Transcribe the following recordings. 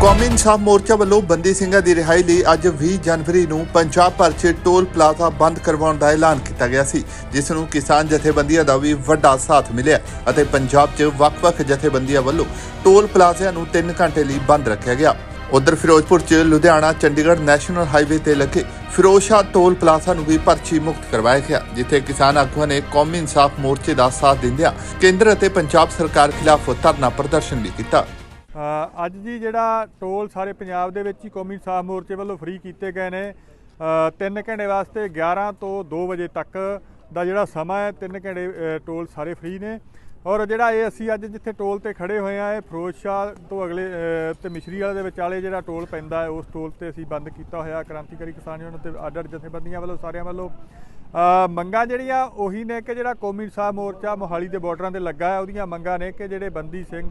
ਕੌਮੀ ਇਨਸਾਫ ਮੋਰਚਾ ਵੱਲੋਂ ਬੰਦੀ ਸਿੰਘਾਂ ਦੀ ਰਿਹਾਈ ਲਈ ਅੱਜ 20 ਜਨਵਰੀ ਨੂੰ ਪੰਜਾਬ ਭਰ 'ਚ ਟੋਲ ਪਲਾਜ਼ਾ ਬੰਦ ਕਰਵਾਉਣ ਦਾ ਐਲਾਨ ਕੀਤਾ ਗਿਆ ਸੀ, ਜਿਸ ਨੂੰ ਕਿਸਾਨ ਜਥੇਬੰਦੀਆਂ ਦਾ ਵੀ ਵੱਡਾ ਸਾਥ ਮਿਲਿਆ ਅਤੇ ਪੰਜਾਬ 'ਚ ਵੱਖ-ਵੱਖ ਜਥੇਬੰਦੀਆਂ ਵੱਲੋਂ ਟੋਲ ਪਲਾਜ਼ਿਆਂ ਨੂੰ 3 ਘੰਟੇ ਲਈ ਬੰਦ ਰੱਖਿਆ ਗਿਆ। ਉਧਰ ਫਿਰੋਜ਼ਪੁਰ 'ਚ ਲੁਧਿਆਣਾ, ਚੰਡੀਗੜ੍ਹ ਨੈਸ਼ਨਲ ਹਾਈਵੇ ਤੇ ਲੱਗੇ ਫਿਰੋਜ਼ਸ਼ਾਹ ਟੋਲ ਪਲਾਜ਼ਾ ਨੂੰ ਵੀ ਪਰਚੀ ਮੁਕਤ ਕਰਵਾਇਆ ਗਿਆ, ਜਿੱਥੇ ਕਿਸਾਨ ਆਗੂਆਂ ਨੇ ਕੌਮੀ ਇਨਸਾਫ ਮੋਰਚੇ ਦਾ ਸਾਥ ਦਿੰਦਿਆਂ ਕੇਂਦਰ ਅਤੇ ਪੰਜਾਬ ਸਰਕਾਰ ਖਿਲਾਫ ਧਰਨਾ ਪ੍ਰਦਰਸ਼ਨ ਵੀ ਕੀਤਾ। ਅੱਜ ਜੀ ਜਿਹੜਾ ਟੋਲ ਸਾਰੇ ਪੰਜਾਬ ਦੇ ਵਿੱਚ ਹੀ ਕੌਮੀ ਇਨਸਾਫ ਮੋਰਚੇ ਵੱਲੋਂ ਫ੍ਰੀ ਕੀਤੇ ਗਏ ਨੇ ਅ, ਤਿੰਨ ਘੰਟੇ ਵਾਸਤੇ 11 ਤੋਂ 2 ਵਜੇ ਤੱਕ ਦਾ ਜਿਹੜਾ ਸਮਾਂ ਹੈ ਤਿੰਨ ਘੰਟੇ ਟੋਲ ਸਾਰੇ ਫ੍ਰੀ ਨੇ। ਔਰ ਜਿਹੜਾ ਇਹ ਅਸੀਂ ਅੱਜ ਜਿੱਥੇ ਟੋਲ ਤੇ ਖੜੇ ਹੋਏ ਆ ਇਹ ਫਿਰੋਜ਼ਸ਼ਾਹ ਤੋਂ ਅਗਲੇ ਅ, ਤੇ ਮਿਸ਼ਰੀ ਵਾਲੇ ਦੇ ਵਿਚਾਲੇ ਜਿਹੜਾ ਟੋਲ ਪੈਂਦਾ ਹੈ ਉਸ ਟੋਲ ਤੇ ਅਸੀਂ ਬੰਦ ਕੀਤਾ ਹੋਇਆ ਕ੍ਰਾਂਤੀਕਾਰੀ ਕਿਸਾਨ ਯੂਨੀਅਨ ਤੇ ਅੱਡ ਜਥੇਬੰਦੀਆਂ ਵੱਲੋਂ ਸਾਰਿਆਂ ਵੱਲੋਂ। ਮੰਗਾਂ ਜਿਹੜੀਆਂ ਉਹੀ ਨੇ ਕਿ ਜਿਹੜਾ ਕੌਮੀ ਇਨਸਾਫ ਮੋਰਚਾ ਮੋਹਾਲੀ ਦੇ ਬਾਰਡਰਾਂ ਤੇ ਲੱਗਾ ਹੈ, ਉਹਦੀਆਂ ਮੰਗਾਂ ਨੇ ਕਿ ਜਿਹੜੇ ਬੰਦੀ ਸਿੰਘ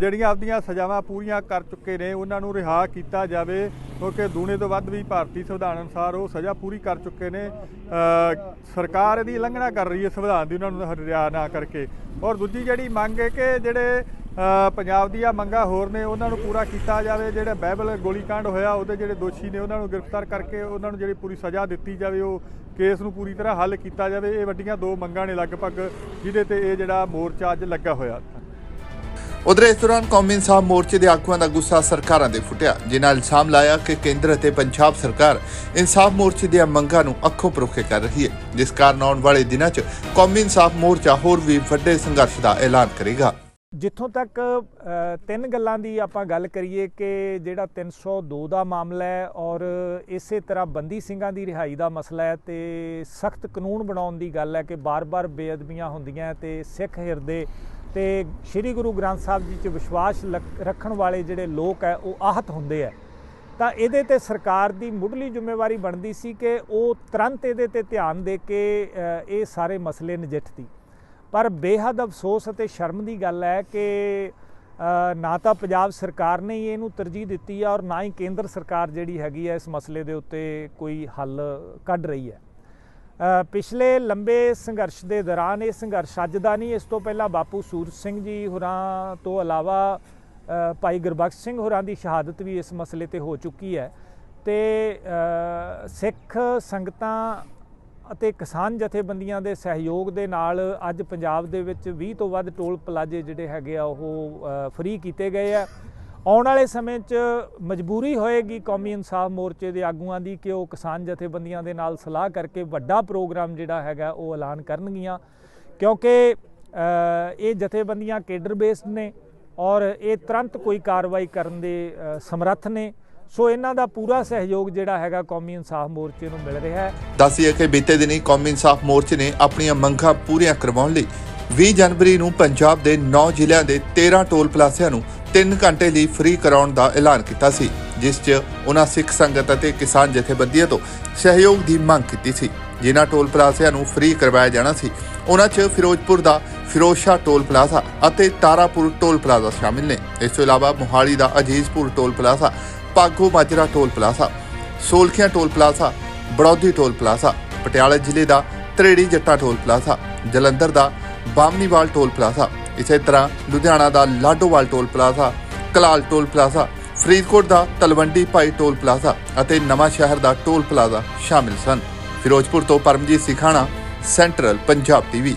ਜਿਹੜੀਆਂ ਆਪਦੀਆਂ ਸਜ਼ਾਵਾਂ ਪੂਰੀਆਂ ਕਰ ਚੁੱਕੇ ਨੇ, ਉਹਨਾਂ ਨੂੰ ਰਿਹਾ ਕੀਤਾ ਜਾਵੇ, ਕਿਉਂਕਿ ਦੂਣੇ ਤੋਂ ਵੱਧ ਵੀ ਭਾਰਤੀ ਸੰਵਿਧਾਨ ਅਨੁਸਾਰ ਉਹ ਸਜ਼ਾ ਪੂਰੀ ਕਰ ਚੁੱਕੇ ਨੇ। ਸਰਕਾਰ ਇਹਦੀ ਉਲੰਘਣਾ ਕਰ ਰਹੀ ਹੈ ਸੰਵਿਧਾਨ ਦੀ, ਉਹਨਾਂ ਨੂੰ ਰਿਹਾ ਨਾ ਕਰਕੇ। ਔਰ ਦੂਜੀ ਜਿਹੜੀ ਮੰਗ ਹੈ ਕਿ ਜਿਹੜੇ ਪੰਜਾਬ ਦੀਆਂ ਮੰਗਾਂ ਹੋਰ ਨੇ, ਉਹਨਾਂ ਨੂੰ ਪੂਰਾ ਕੀਤਾ ਜਾਵੇ। ਜਿਹੜੇ ਬਹਿਬਲ ਗੋਲੀकांड ਹੋਇਆ, ਉਹਦੇ ਜਿਹੜੇ ਦੋਸ਼ੀ ਨੇ, ਉਹਨਾਂ ਨੂੰ ਗ੍ਰਿਫਤਾਰ ਕਰਕੇ ਉਹਨਾਂ ਨੂੰ ਜਿਹੜੀ ਪੂਰੀ ਸਜ਼ਾ ਦਿੱਤੀ ਜਾਵੇ, ਉਹ ਕੇਸ ਨੂੰ ਪੂਰੀ ਤਰ੍ਹਾਂ ਹੱਲ ਕੀਤਾ ਜਾਵੇ। ਇਹ ਵੱਡੀਆਂ ਦੋ ਮੰਗਾਂ ਨੇ ਲਗਭਗ, ਜਿਹਦੇ ਤੇ ਇਹ ਜਿਹੜਾ ਮੋਰਚਾ ਅੱਜ ਲੱਗਾ ਹੋਇਆ। ਉਧਰ ਇਸ ਦੌਰਾਨ ਕੌਮੀ ਇਨਸਾਫ ਮੋਰਚੇ ਦੇ ਆਗੂਆਂ ਦਾ ਗੁੱਸਾ ਸਰਕਾਰਾਂ ਦੇ ਫੁੱਟਿਆ। ਜਿਨ੍ਹਾਂ ਇਲਜ਼ਾਮ ਲਾਇਆ ਕਿ ਕੇਂਦਰ ਅਤੇ ਪੰਜਾਬ ਸਰਕਾਰ ਇਨਸਾਫ ਮੋਰਚੇ ਦੀਆਂ ਮੰਗਾਂ ਨੂੰ ਅੱਖੋਂ ਪਰੋਖੇ ਕਰ ਰਹੀ ਹੈ। ਜਿਸ ਕਾਰਨ ਆਉਣ ਵਾਲੇ ਦਿਨਾਂ 'ਚ ਕੌਮੀ ਇਨਸਾਫ ਮੋਰਚਾ ਹੋਰ ਵੀ ਵੱਡੇ ਸੰਘਰਸ਼ ਦਾ ਐਲਾਨ ਕਰੇਗਾ। ਜਿੱਥੋਂ ਤੱਕ ਤਿੰਨ ਗੱਲਾਂ ਦੀ ਆਪਾਂ ਗੱਲ ਕਰੀਏ ਕਿ ਜਿਹੜਾ 302 ਦਾ ਮਾਮਲਾ ਹੈ ਔਰ ਇਸੇ ਤਰ੍ਹਾਂ ਬੰਦੀ ਸਿੰਘਾਂ ਦੀ ਰਿਹਾਈ ਦਾ ਮਸਲਾ ਹੈ ਤੇ ਸਖਤ ਕਾਨੂੰਨ ਬਣਾਉਣ ਦੀ ਗੱਲ ਹੈ ਕਿ ਬਾਰ-ਬਾਰ ਬੇਅਦਬੀਆਂ ਹੁੰਦੀਆਂ ਤੇ ਸਿੱਖ ਹਿਰਦੇ ਤੇ ਸ੍ਰੀ ਗੁਰੂ ਗ੍ਰੰਥ ਸਾਹਿਬ ਜੀ 'ਚ ਵਿਸ਼ਵਾਸ ਲਕ- ਰੱਖਣ ਵਾਲੇ ਜਿਹੜੇ ਲੋਕ ਹੈ ਉਹ ਆਹਤ ਹੁੰਦੇ ਆ ਤਾਂ ਇਹਦੇ ਤੇ ਸਰਕਾਰ ਦੀ ਮੁੱਢਲੀ ਜ਼ਿੰਮੇਵਾਰੀ ਬਣਦੀ ਸੀ ਕਿ ਉਹ ਤੁਰੰਤ ਇਹਦੇ ਤੇ ਧਿਆਨ ਦੇ ਕੇ ਇਹ ਸਾਰੇ ਮਸਲੇ ਨਜਿੱਠਦੀ। ਪਰ ਬੇਹੱਦ ਅਫਸੋਸ ਅਤੇ ਸ਼ਰਮ ਦੀ ਗੱਲ ਹੈ ਕਿ ਨਾ ਤਾਂ ਪੰਜਾਬ ਸਰਕਾਰ ਨੇ ਹੀ ਇਹਨੂੰ ਤਰਜੀਹ ਦਿੱਤੀ ਹੈ ਔਰ ਨਾ ਹੀ ਕੇਂਦਰ ਸਰਕਾਰ ਜਿਹੜੀ ਹੈਗੀ ਹੈ ਇਸ ਮਸਲੇ ਦੇ ਉੱਤੇ ਕੋਈ ਹੱਲ ਕੱਢ ਰਹੀ ਹੈ। ਪਿਛਲੇ ਲੰਬੇ ਸੰਘਰਸ਼ ਦੇ ਦੌਰਾਨ ਇਹ ਸੰਘਰਸ਼ ਅੱਜ ਦਾ ਨਹੀਂ, ਇਸ ਤੋਂ ਪਹਿਲਾਂ ਬਾਪੂ ਸੂਰਜ ਸਿੰਘ ਜੀ ਹੋਰਾਂ ਤੋਂ ਇਲਾਵਾ ਭਾਈ ਗੁਰਬਖਸ਼ ਸਿੰਘ ਹੋਰਾਂ ਦੀ ਸ਼ਹਾਦਤ ਵੀ ਇਸ ਮਸਲੇ ਤੇ ਹੋ ਚੁੱਕੀ ਹੈ। ਤੇ ਸਿੱਖ ਸੰਗਤਾਂ ਅਤੇ ਕਿਸਾਨ ਜਥੇਬੰਦੀਆਂ ਦੇ ਸਹਿਯੋਗ ਦੇ ਨਾਲ ਅੱਜ ਪੰਜਾਬ ਦੇ ਵਿੱਚ 20 ਤੋਂ ਵੱਧ ਟੋਲ ਪਲਾਜ਼ੇ ਜਿਹੜੇ ਹੈਗੇ ਆ, ਉਹ ਫ੍ਰੀ ਕੀਤੇ ਗਏ ਆ। ਆਉਣ ਵਾਲੇ ਸਮੇਂ 'ਚ ਮਜਬੂਰੀ ਹੋਏਗੀ ਕੌਮੀ ਇਨਸਾਫ ਮੋਰਚੇ ਦੇ ਆਗੂਆਂ ਦੀ ਕਿ ਉਹ ਕਿਸਾਨ ਜਥੇਬੰਦੀਆਂ ਦੇ ਨਾਲ ਸਲਾਹ ਕਰਕੇ ਵੱਡਾ ਪ੍ਰੋਗਰਾਮ ਜਿਹੜਾ ਹੈਗਾ, ਉਹ ਐਲਾਨ ਕਰਨਗੀਆਂ। ਕਿਉਂਕਿ ਇਹ ਜਥੇਬੰਦੀਆਂ ਕੇਡਰ ਬੇਸਡ ਨੇ ਔਰ ਇਹ ਤੁਰੰਤ ਕੋਈ ਕਾਰਵਾਈ ਕਰਨ ਦੇ ਸਮਰੱਥ ਨੇ। ਸੋ ਇਹਨਾਂ ਦਾ ਪੂਰਾ ਸਹਿਯੋਗ ਜਿਹੜਾ ਹੈਗਾ ਕੌਮੀ ਇਨਸਾਫ ਮੋਰਚੇ ਨੂੰ ਮਿਲ ਰਿਹਾ ਹੈ। ਦੱਸਿਆ ਕਿ ਬੀਤੇ ਦਿਨੀ ਕੌਮੀ ਇਨਸਾਫ ਮੋਰਚੇ ਨੇ ਆਪਣੀਆਂ ਮੰਗਾਂ ਪੂਰੀਆਂ ਕਰਵਾਉਣ ਲਈ 20 ਜਨਵਰੀ ਨੂੰ ਪੰਜਾਬ ਦੇ 9 ਜ਼ਿਲ੍ਹਿਆਂ ਦੇ 13 ਟੋਲ ਪਲਾਜ਼ਿਆਂ ਨੂੰ 3 ਘੰਟੇ ਲਈ ਫ੍ਰੀ ਕਰਾਉਣ ਦਾ ਐਲਾਨ ਕੀਤਾ ਸੀ, ਜਿਸ 'ਚ ਉਹਨਾਂ ਸਿੱਖ ਸੰਗਤ ਅਤੇ ਕਿਸਾਨ ਜਥੇਬੰਦੀਆਂ ਤੋਂ ਸਹਿਯੋਗ ਦੀ ਮੰਗ ਕੀਤੀ ਸੀ। ਜਿਨ੍ਹਾਂ ਟੋਲ ਪਲਾਜ਼ਿਆਂ ਨੂੰ ਫ੍ਰੀ ਕਰਵਾਇਆ ਜਾਣਾ ਸੀ, ਉਹਨਾਂ 'ਚ ਫਿਰੋਜ਼ਪੁਰ ਦਾ ਫਿਰੋਜ਼ਸ਼ਾਹ ਟੋਲ ਪਲਾਜ਼ਾ ਅਤੇ ਤਾਰਾਪੁਰ ਟੋਲ ਪਲਾਜ਼ਾ ਸ਼ਾਮਿਲ ਨੇ। ਇਸ ਤੋਂ ਇਲਾਵਾ ਮੋਹਾਲੀ ਦਾ Azizpur toll plaza Pago Majra toll plaza, Solkhian toll plaza, Baroudi toll plaza, Patiala ਜ਼ਿਲ੍ਹੇ ਦਾ ਤਰੇੜੀ ਜੱਟਾ ਟੋਲ ਪਲਾਜ਼ਾ, ਜਲੰਧਰ ਦਾ ਬਾਮਨੀਵਾਲ ਟੋਲ ਪਲਾਜ਼ਾ, ਇਸੇ ਤਰ੍ਹਾਂ ਲੁਧਿਆਣਾ ਦਾ Ladowal toll plaza, Kalal toll plaza, Faridkot ਦਾ ਤਲਵੰਡੀ ਭਾਈ ਟੋਲ ਪਲਾਜ਼ਾ ਅਤੇ ਨਵਾਂ ਸ਼ਹਿਰ ਦਾ ਟੋਲ ਪਲਾਜ਼ਾ ਸ਼ਾਮਿਲ ਸਨ। ਫਿਰੋਜ਼ਪੁਰ ਤੋਂ ਪਰਮਜੀਤ ਸਿਖਾਣਾ ਸੈਂਟਰਲ ਪੰਜਾਬ ਟੀਵੀ।